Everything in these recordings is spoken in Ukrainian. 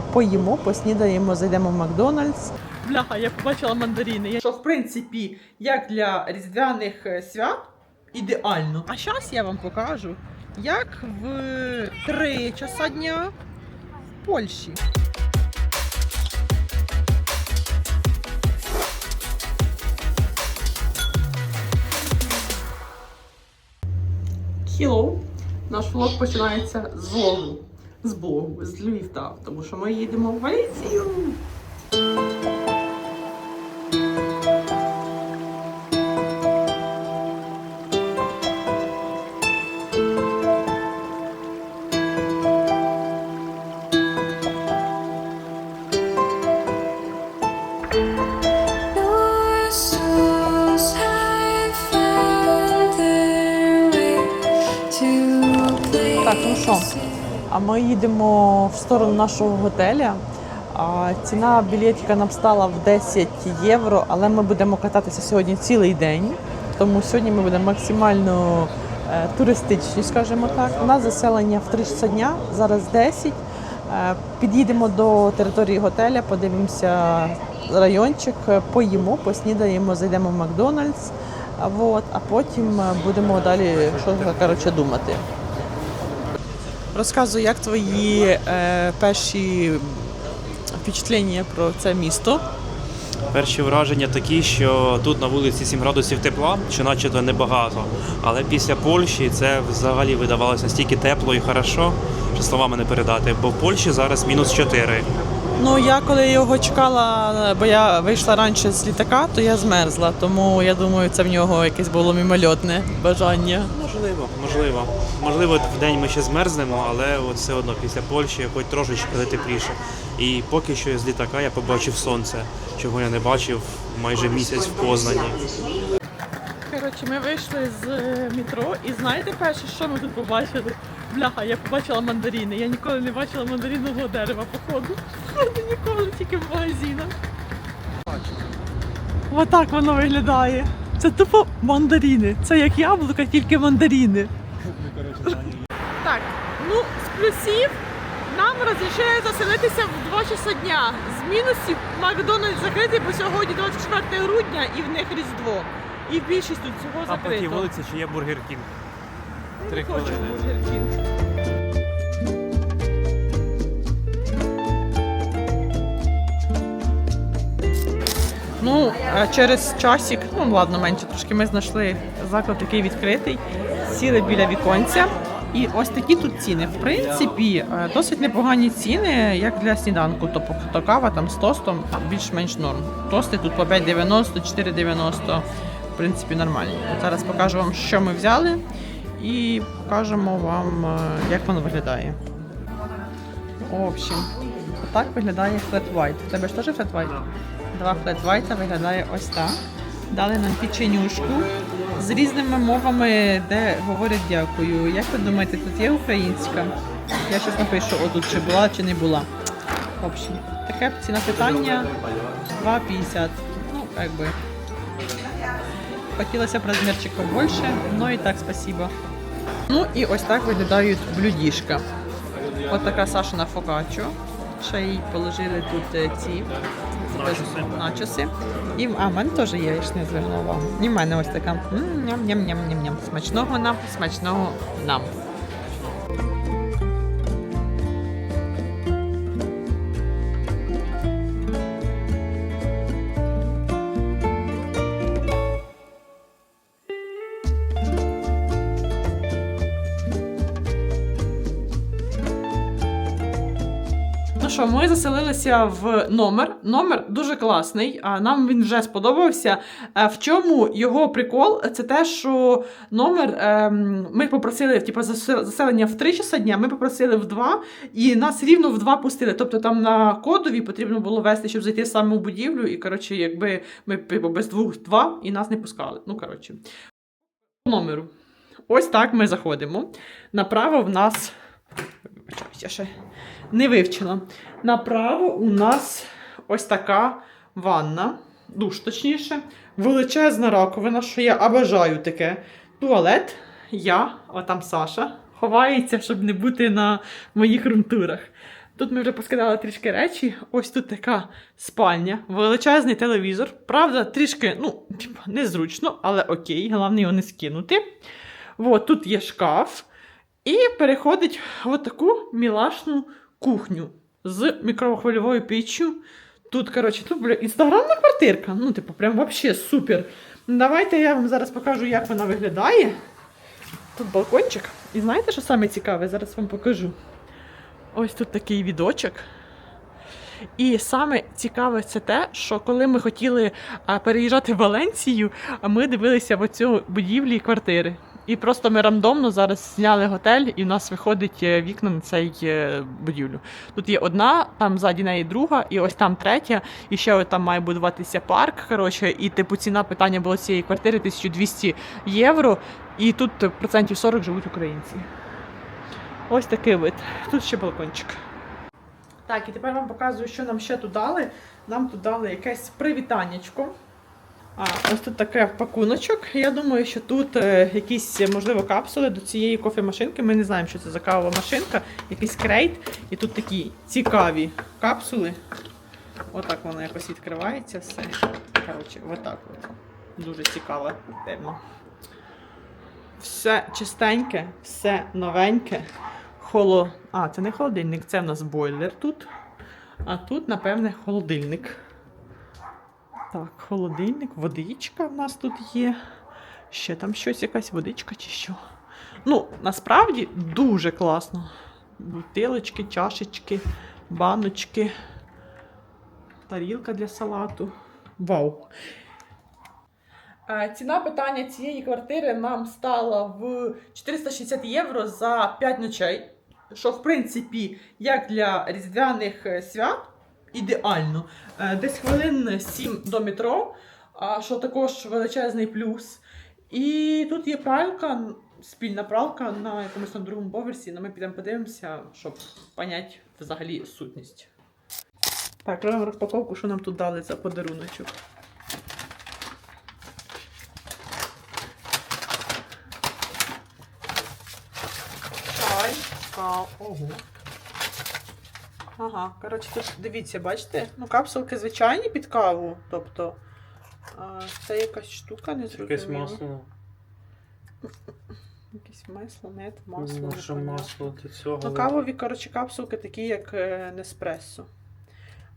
Поїмо, поснідаємо, зайдемо в Макдональдс. Бляха, я побачила мандарини. Що в принципі, як для різдвяних е, свят, ідеально. А зараз я вам покажу, як в 3 часа дня в Польщі. Hello! Наш влог починається з влогу. З блогу, з Львівта, тому що ми їдемо в Галіцію. Your souls have found their way to a Так, ну що, place а ми їдемо в сторону нашого готеля. Ціна білетика нам стала в 10 євро, але ми будемо кататися сьогодні цілий день. Тому сьогодні ми будемо максимально е, туристичні, скажімо так. У нас заселення в 3 часа дня, зараз 10. Е, під'їдемо до території готеля, подивимося райончик, поїмо, поснідаємо, зайдемо в Макдональдс. А, а потім е, будемо далі що коротше, думати. Розказуй, як твої е, перші впечатлення про це місто? Перші враження такі, що тут на вулиці 7 градусів тепла, що начебто небагато. Але після Польщі це взагалі видавалося настільки тепло і хорошо, що словами не передати. Бо в Польщі зараз мінус 4. Ну я коли його чекала, бо я вийшла раніше з літака, то я змерзла. Тому я думаю, це в нього якесь було мімольотне бажання. Можливо, можливо. Можливо, в день ми ще змерзнемо, але от все одно після Польщі хоч трошечки але тепліше. І поки що з літака я побачив сонце, чого я не бачив майже місяць в Познані. Коротше, ми вийшли з е, метро, і знаєте перше, що ми тут побачили? Бляха, я побачила мандарини. Я ніколи не бачила мандаринового дерева, походу. Ніколи тільки в магазинах. Отак воно виглядає. Це тупо мандарини. Це як яблука, тільки мандарини. Так, ну з плюсів нам розрішили заселитися в 2 часа дня. З мінусів Макдональдс закритий, бо сьогодні 24 грудня і в них Різдво. І більшість тут цього А по тій закрито. вулиці ще є Бургер Кінг. Три хвилини. Ну, е, через часик, ну ладно, менше трошки, ми знайшли заклад, який відкритий, сіли біля віконця. І ось такі тут ціни. В принципі, е, досить непогані ціни, як для сніданку. Тобто то кава там з тостом більш-менш норм. Тости тут по 5,90, 4,90. В принципі, нормальні. Зараз покажу вам, що ми взяли, і покажемо вам, е, як воно виглядає. В общем, отак виглядає флет white. У тебе ж теж флет white? Два флет white виглядає ось так. Дали нам печенюшку з різними мовами, де говорять дякую. Як ви думаєте, тут є українська? Я щось напишу, отут чи була, чи не була. В общем, таке ціна питання 2,50. Ну, як би. Хотілося б розмірчик побольше, ну і так, спасибо. Ну і ось так виглядають блюдішка. Ось така Сашина фокаччо. Ще їй положили тут е, ці Начоси. І а, в мене теж є, я ж не звернула увагу. І в мене ось така. Ням-ням-ням-ням-ням. Смачного нам, смачного нам. Що, ми заселилися в номер. Номер дуже класний, а нам він вже сподобався. Е, В чому його прикол? Це те, що номер ем, ми попросили, типу, заселення в 3 часа дня, ми попросили в 2, і нас рівно в 2 пустили. Тобто там на кодові потрібно було вести, щоб зайти в саму будівлю, і коротше, якби ми типу, без двох два і нас не пускали. Ну, коротше, по номеру. Ось так ми заходимо. Направо в нас. Вибачаюсь, я ще не вивчила. Направо у нас ось така ванна, душ точніше, величезна раковина, що я обожаю таке. Туалет, я, а там Саша, ховається, щоб не бути на моїх румтурах. Тут ми вже поскидали трішки речі. Ось тут така спальня, величезний телевізор. Правда, трішки, ну, незручно, але окей, головне його не скинути. От, тут є шкаф. І переходить в таку мілашну кухню з мікрохвильовою піччю. Тут, коротше, тут бля, інстаграмна квартирка. Ну, типу, прям вообще супер. Давайте я вам зараз покажу, як вона виглядає. Тут балкончик. І знаєте, що саме цікаве? Зараз вам покажу. Ось тут такий відочок. І саме цікаве це те, що коли ми хотіли переїжджати в Валенцію, ми дивилися в оцю будівлі квартири. І просто ми рандомно зараз зняли готель, і в нас виходить е, вікна на цей е, будівлю. Тут є одна, там ззаді неї друга, і ось там третя, і ще там має будуватися парк. Коротше, і типу ціна питання було цієї квартири 1200 євро. І тут е, процентів 40 живуть українці. Ось такий вид. Тут ще балкончик. Так, і тепер вам показую, що нам ще тут дали. Нам тут дали якесь привітаннячко. А, ось тут таке пакуночок. Я думаю, що тут е, якісь, можливо, капсули до цієї кофемашинки. Ми не знаємо, що це за кавова машинка, якийсь крейт. І тут такі цікаві капсули. Отак воно якось відкривається все. Коротше, отак от. Дуже цікаво, певно. Все чистеньке, все новеньке. Холо... А, це не холодильник, це в нас бойлер тут. А тут, напевне, холодильник. Так, холодильник, водичка в нас тут є. Ще там щось, якась водичка чи що. Ну, насправді дуже класно. Бутилочки, чашечки, баночки, тарілка для салату. Вау! Е, Ціна питання цієї квартири нам стала в 460 євро за 5 ночей. Що, в принципі, як для різдвяних е, свят, ідеально. Е, Десь хвилин 7 до метро, що також величезний плюс. І тут є пралька, спільна пралка на якомусь там другому поверсі. Ну, ми підемо подивимося, щоб поняти взагалі сутність. Так, робимо розпаковку, що нам тут дали за подаруночок. Чай. Ого. Ага, коротше, тут дивіться, бачите? Ну, капсулки звичайні під каву. Тобто, а, це якась штука, не зрозуміло. Якесь масло. Якесь масло, нет, масло. Може непонятно. масло до цього. Ну, кавові, коротше, капсулки такі, як Неспресо.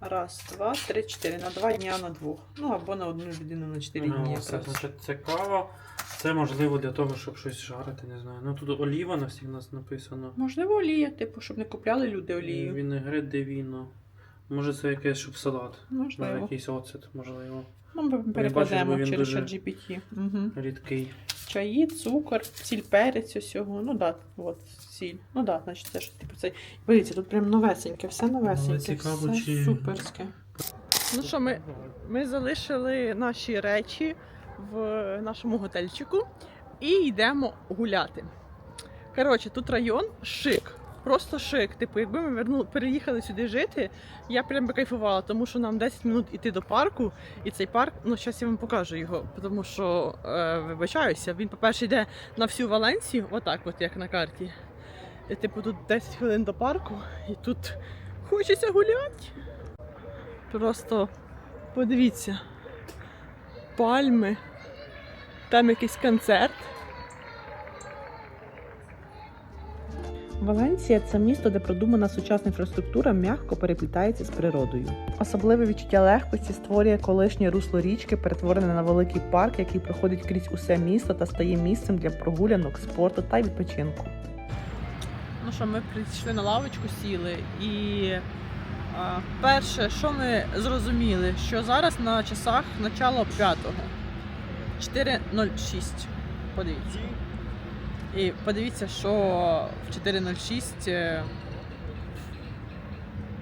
Раз, два, три, чотири. На два дня на двох. Ну, або на одну людину на чотири Ага, дні. це, значить, це кава. Це можливо для того, щоб щось жарити, не знаю. Ну тут оліва на всіх нас написано. Можливо, олія, типу, щоб не купляли люди олію. Вінегрет де віно. Може це якесь, щоб салат. Може Можливо. якийсь оцет, можливо. Ну, ми бачиш, перекладемо він через дуже- GPT. Угу. Рідкий. Чаї, цукор, сіль, перець усього. Ну да, от сіль. Ну да, значить це ж типу цей. Дивіться, тут прям новесеньке, все новесеньке, цікаво, все чи- суперське. Ну що, ми, ми залишили наші речі в нашому готельчику і йдемо гуляти. Коротше, тут район шик. Просто шик. Типу, якби ми вернули, переїхали сюди жити, я прям би кайфувала, тому що нам 10 минут іти до парку, і цей парк, ну зараз я вам покажу його, тому що е, вибачаюся, він, по-перше, йде на всю Валенсію, отак, от як на карті. І, типу, тут 10 хвилин до парку, і тут хочеться гуляти. Просто подивіться. Пальми. Там якийсь концерт. Валенсія це місто, де продумана сучасна інфраструктура м'яко переплітається з природою. Особливе відчуття легкості створює колишнє русло річки, перетворене на великий парк, який проходить крізь усе місто та стає місцем для прогулянок, спорту та відпочинку. Ну що, ми прийшли на лавочку, сіли і перше, що ми зрозуміли, що зараз на часах начало п'ятого. 4.06. Подивіться. І подивіться, що в 4.06 е,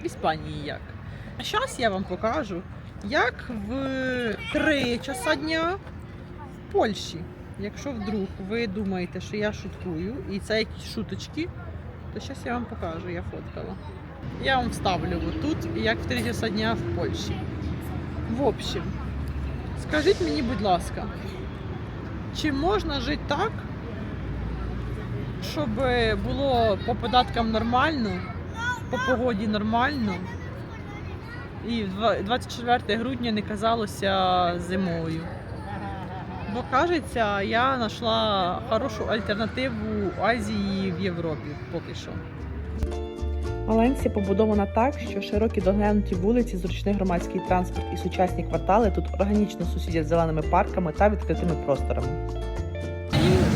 в Іспанії як. А зараз я вам покажу, як в 3 часа дня в Польщі. Якщо вдруг ви думаєте, що я шуткую, і це якісь шуточки, то зараз я вам покажу, я фоткала. Я вам вставлю отут, як в 3 часа дня в Польщі. В общем, скажіть мені, будь ласка, чи можна жити так, щоб було по податкам нормально, по погоді нормально. І 24 грудня не казалося зимою. Бо кажеться, я знайшла хорошу альтернативу Азії в Європі поки що. Валенсія побудована так, що широкі доглянуті вулиці, зручний громадський транспорт і сучасні квартали тут органічно сусідять з зеленими парками та відкритими просторами.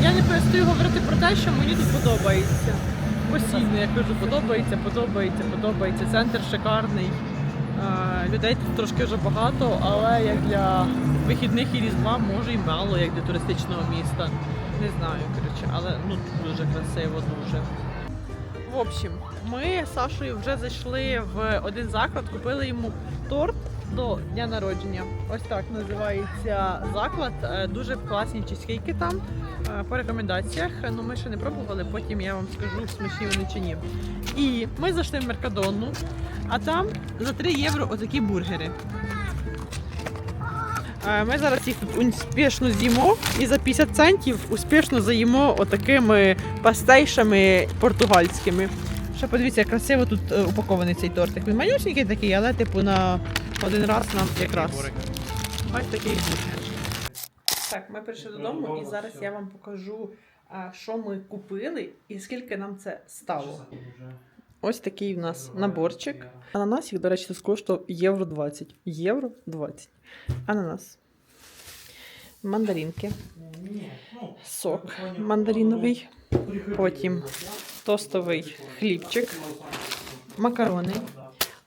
Я не перестаю говорити про те, що мені тут подобається. Постійно я кажу, подобається, подобається, подобається. Центр шикарний. Е, Людей тут трошки вже багато, але як для вихідних і різдва може і мало, як для туристичного міста. Не знаю, коротше, але ну дуже красиво, дуже. В общем, ми з Сашою вже зайшли в один заклад, купили йому торт до дня народження. Ось так називається заклад. Е, Дуже класні чизкейки там е, по рекомендаціях. Ну ми ще не пробували, потім я вам скажу, смачні вони чи ні. І ми зайшли в Меркадонну, а там за 3 євро отакі бургери. Е, Ми зараз їх тут успішно з'їмо і за 50 центів успішно заїмо отакими пастейшами португальськими. Ще подивіться, як красиво тут е, упакований цей тортик. Він малюсенький такий, але типу на один раз нам якраз. Ось такий. Так, ми прийшли додому і зараз я вам покажу, а, що ми купили і скільки нам це стало. Ось такий в нас наборчик. Ананасик, до речі, тут коштував євро 20. Євро 20. Ананас. Мандаринки. Сок мандариновий. Потім тостовий хлібчик. Макарони.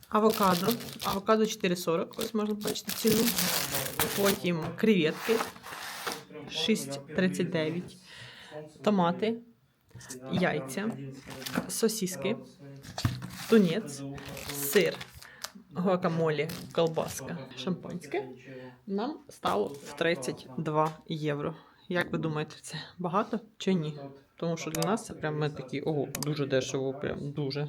Авокадо. Авокадо 4,40. Ось можна бачити ціну. Потім креветки 6,39. Томати. Яйця. Сосиски. Тунець. Сир. Гуакамолі, колбаска, шампанське. Нам стало в 32 євро. Як ви думаєте, це багато чи ні? Тому що для нас це прям ми такі, ого, дуже дешево, прям дуже.